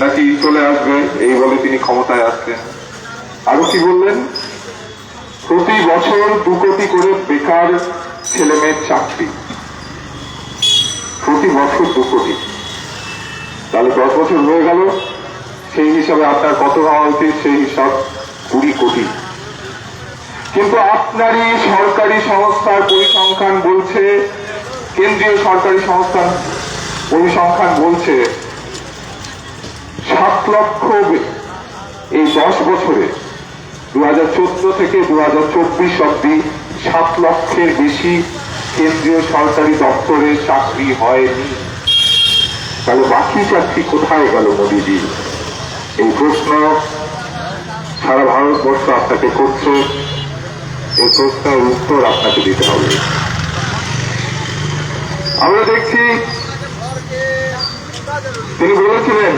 নাকি চলে আসবে? এই বলে তিনি ক্ষমতায় আসছেন। আরও কি বললেন? প্রতি বছর দু কোটি করে বেকার ছেলে মেয়ের চাকরি। প্রতি বছর দু কোটি। তাহলে দশ বছর হয়ে গেল। সেই হিসাবে আপনার কত হওয়া উচিত? সেই হিসাব কুড়ি কোটি। কিন্তু আপনারই সরকারি সংস্থার পরিসংখ্যান বলছে, কেন্দ্রীয় সরকারি সংস্থার পরিসংখ্যান বলছে সাত লক্ষ এই দশ বছরে দু চোদ্দ থেকে দু হাজার চব্বিশ অব্দি সাত লক্ষের বেশি কেন্দ্রীয় সরকারি দপ্তরে চাকরি হয়নি। তাহলে বাকি চাকরি কোথায় গেল মোদীজি? এই প্রশ্ন সারা ভারতবর্ষ আপনাকে করছে। এই প্রশ্নের উত্তর আপনাকে দিতে হবে। আমরা দেখছি তিনি বলেছিলেন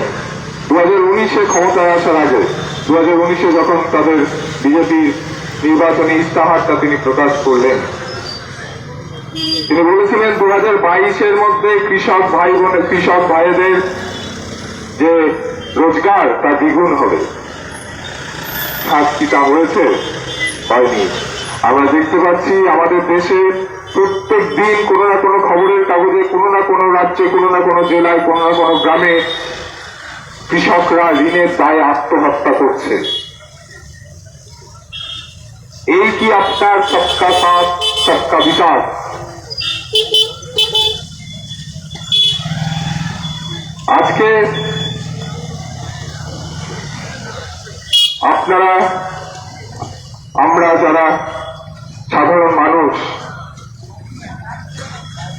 দু হাজার উনিশে ক্ষমতায় আসার আগে দু হাজার উনিশে যখন তাদের বিজেপির নির্বাচনী ইস্তাহারটা তিনি প্রকাশ করলেন, তিনি বলেছিলেন দু হাজার বাইশের মধ্যে কৃষক ভাই বোনের কৃষক ভাইদের যে রোজগার তা দ্বিগুণ হবে। তা হয়েছে হয়নি আমরা দেখতে পাচ্ছি আমাদের দেশে প্রত্যেক দিন কোনো না কোনো খবরের কাগজে, কোনো না কোনো রাজ্যে, কোনো না কোনো জেলায়, কোনো না কোনো গ্রামে কৃষকরা ঋণের দায়ে আত্মহত্যা করছে। এই কি আপনার সবকা সাথ সবকা বিকাশ আজকে আপনারা, আমরা যারা সাধারণ মানুষ,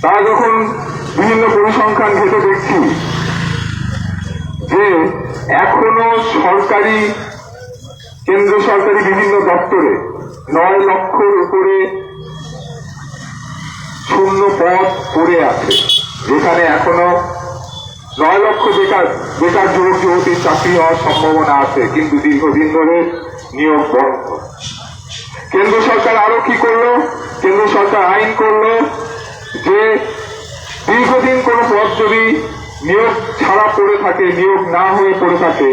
তারা যখন বিভিন্ন পরিসংখ্যান ঘেটে দেখছি যে এখনও সরকারি, কেন্দ্র সরকারি বিভিন্ন দপ্তরে নয় লক্ষর উপরে শূন্য পদ পড়ে আছে, যেখানে এখনও নয় লক্ষ বেকার বেকার যুবক, যুবতীর চাকরি হওয়ার সম্ভাবনা আছে, কিন্তু দীর্ঘদিন ধরে নিয়োগ বন্ধ। কেন্দ্র সরকার আরও কি করল? কেন্দ্র সরকার আইন করল থাকে নিয়োগ না হয়ে পড়ে থাকে,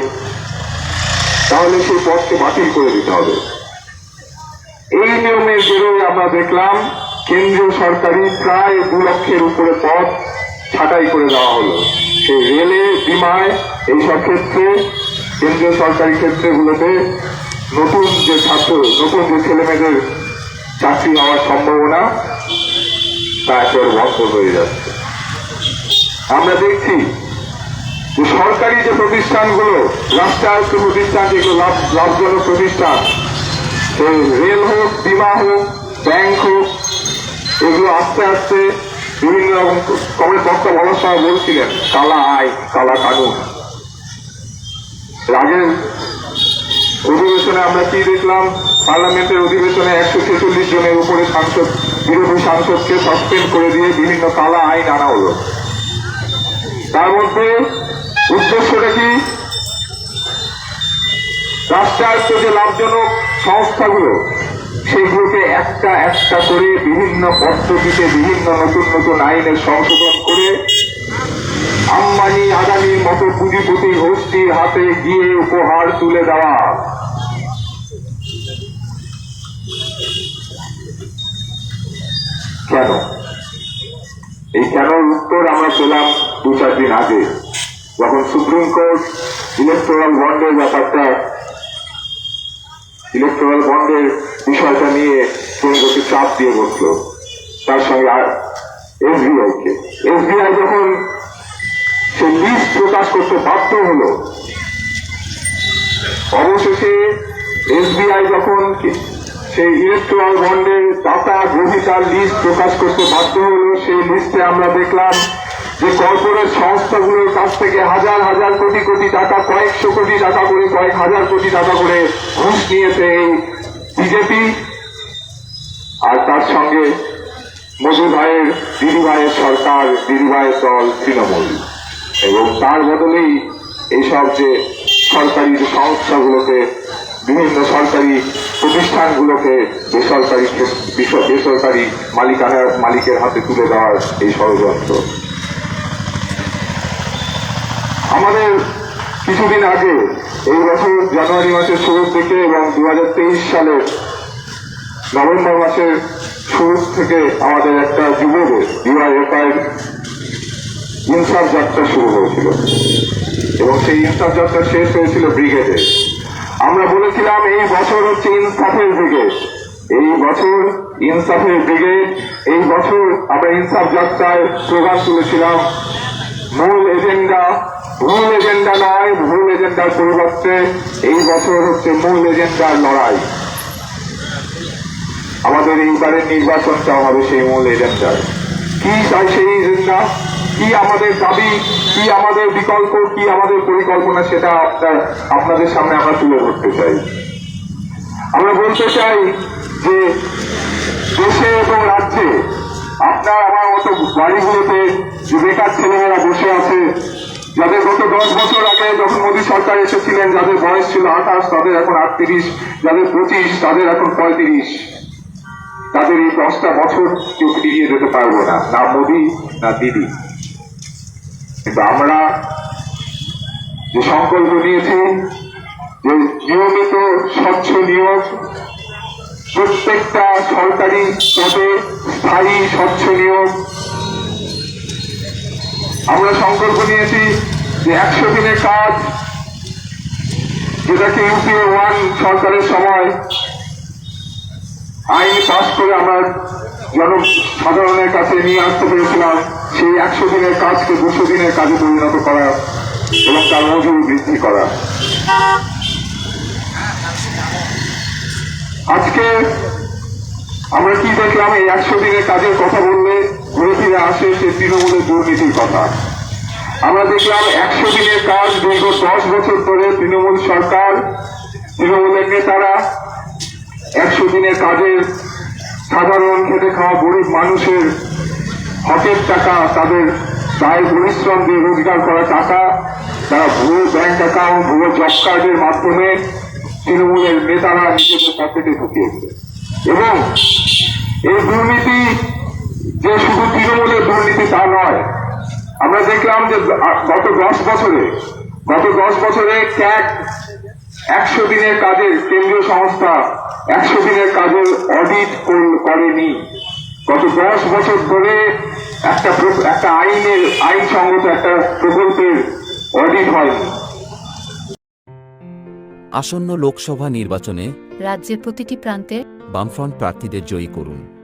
তাহলে সেই পদকে বাতিল করে দিতে হবে। এই নিয়মের বেরোয় আমরা দেখলাম, কেন্দ্রীয় সরকারি প্রায় দু লক্ষের উপরে পদ ছাঁটাই করে দেওয়া হলো। সেই রেলে, বিমায়, এইসব ক্ষেত্রে, কেন্দ্রীয় সরকারি ক্ষেত্রগুলোতে নতুন যে ছাত্র, নতুন যে ছেলেমেয়েদের চাকরি হওয়ার সম্ভাবনা, তা একেবারে বন্ধ হয়ে যাচ্ছে। আমরা দেখছি যে সরকারি যে প্রতিষ্ঠানগুলো, রাষ্ট্রায়ত্ত প্রতিষ্ঠান, যেগুলো লাভ, লাভজনক প্রতিষ্ঠান রেল হোক, বিমা হোক, ব্যাংক হোক, এগুলো আস্তে আস্তে বিভিন্ন রকম কবে বক্তা বলার সময় বলছিলেন, কালা আয়, কালা কানুন। এর আগের অধিবেশনে আমরা কি দেখলাম? পার্লামেন্টের অধিবেশনে একশো ছেচল্লিশ জনের উপরে সাংসদ, বিরোধী সাংসদকে সাসপেন্ড করে দিয়ে বিভিন্ন কালা আইন আনা হলো। তার মধ্যে উদ্দেশ্যটা কি? রাষ্ট্রায়ত্ত যে লাভজনক সংস্থাগুলো, সেগুলোকে একটা একটা করে বিভিন্ন পদ্ধতিতে, বিভিন্ন নতুন নতুন আইনের সংশোধন করে আম্বানি, আদানির মতো পুঁজিপতি গোষ্ঠীর হাতে গিয়ে উপহার তুলে দেওয়া। কেন? এই কেন উত্তর আমরা পেলাম দু চার দিন আগে। যখন সুপ্রিম কোর্ট ইলেকট্রাল বন্ডের ব্যাপারটা ইলেকট্রাল বন্ডের বিষয়টা নিয়ে কেন্দ্রকে চাপ দিয়ে বসল। তার সঙ্গে এসবিআই কে। এসবিআই যখন সে লিস্ট প্রকাশ করতে বাধ্য হলো, অবশেষে এসবিআই যখন সেই ইলেকট্রাল বন্ডের দাতা গ্রহিতার লিস্ট প্রকাশ করতে বাধ্য হলো, সেই লিস্টে আমরা দেখলাম যে কর্পোরেট সংস্থাগুলোর কাছ থেকে হাজার হাজার কোটি কোটি টাকা, কয়েকশো কোটি টাকা করে, কয়েক হাজার কোটি টাকা করে ঘুষ নিয়েছে এই বিজেপি। আর তার সঙ্গে মধু ভাইয়ের, দিদি ভাইয়ের সরকার, দিদি ভাইয়ের দল তৃণমূল। এবং তার বদলেই এইসব যে সরকারি যে সংস্থাগুলোকে, বিভিন্ন সরকারি প্রতিষ্ঠানগুলোকে বেসরকারি বেসরকারি মালিকানার মালিকের হাতে তুলে দেওয়ার এই ষড়যন্ত্র। আমাদের কিছুদিন আগে এই বছর জানুয়ারি মাসের শুরুর থেকে এবং দু হাজার তেইশ সালের নভেম্বর মাসের শুরু থেকে আমাদের একটা যুবদের ডিওয়াইএফআই ইনসাফ যাত্রা শুরু হয়েছিল। এবং সেই ইনসাফ যাত্রা শেষ হয়েছিল ব্রিগেডে। আমরা বলেছিলাম এই বছর হচ্ছে ইনসাফের ব্রিগেড। এই বছর ইনসাফের ব্রিগেড, এই বছর আমরা ইনসাফ যাত্রায় স্লোগান তুলেছিলাম। মূল এজেন্ডা ভুল এজেন্ডা নয় ভুল এজেন্ডার পরিবর্তে এই বছর হচ্ছে মূল এজেন্ডার লড়াই। আমাদের এইবারের নির্বাচনটা হবে সেই মূল এজেন্ডার। কি চাই সেই এজেন্ডা? কি আমাদের দাবি? কি আমাদের বিকল্প? কি আমাদের পরিকল্পনা? সেটা আপনার, আপনাদের সামনে আমরা তুলে ধরতে চাই। আমরা বলতে চাই যে দেশে এবং রাজ্যে আপনার আমার মতো বাড়িগুলোতে যে বেকার ছেলেমেয়েরা বসে আছে যাদের গত দশ বছর আগে যখন মোদী সরকার এসেছিলেন, যাদের বয়স ছিল আঠাশ, তাদের এখন আটত্রিশ, যাদের পঁচিশ, তাদের এখন পঁয়ত্রিশ। তাদের এই দশটা বছর কেউ ফিরিয়ে যেতে পারব না না মোদী, না দিদি। কিন্তু আমরা যে সংকল্প নিয়েছি, যে নিয়মিত স্বচ্ছ নিয়োগ, প্রত্যেকটা সরকারি পদে স্থায়ী স্বচ্ছ নিয়োগ আমরা সংকল্প নিয়েছি যে একশো দিনের কাজ, যেটাকে ইউপিএ ওয়ান সরকারের সময় আইন পাশ করে আমরা জনসাধারণের কাছে নিয়ে আসতে পেরেছিলাম, সেই একশো দিনের কাজকে দুশো দিনের কাজে পরিণত করা এবং তার মজুরি বৃদ্ধি করা। আজকে আমরা কি দেখলাম, এই একশো দিনের কাজের কথা বললে ঘুরে ফিরে আসে সে তৃণমূলের দুর্নীতির কথা। আমরা দেখলাম একশো দিনের কাজ দীর্ঘ দশ বছর ধরে তৃণমূল সরকার, তৃণমূলের নেতারা একশো দিনের কাজের সাধারণ খেটে খাওয়া গরিব মানুষের হকের টাকা, তাদের দায় পরিশ্রম দিয়ে রোজগার করা টাকা, তারা ভুয়ো ব্যাংক অ্যাকাউন্ট, ভুয়ো জব কার্ডের মাধ্যমে তৃণমূলের নেতারা নিজেদের পকেটে ঢুকিয়েছে এবং এই দুর্নীতি যে শুধু তৃণমূলের দুর্নীতি তা নয় আমরা দেখলাম যে গত দশ বছরে গত দশ বছরে ক্যাক একশো দিনের কাজের কেন্দ্রীয় সংস্থা একশো দিনের কাজের অডিট করেনি। গত দশ বছর ধরে একটা একটা আইনের আইনসঙ্গত একটা প্রকল্পের অডিট হয়নি। আসন্ন লোকসভা নির্বাচনে রাজ্যের প্রতিটি প্রান্তে বামফ্রন্ট প্রার্থীদের জয়ী করুন।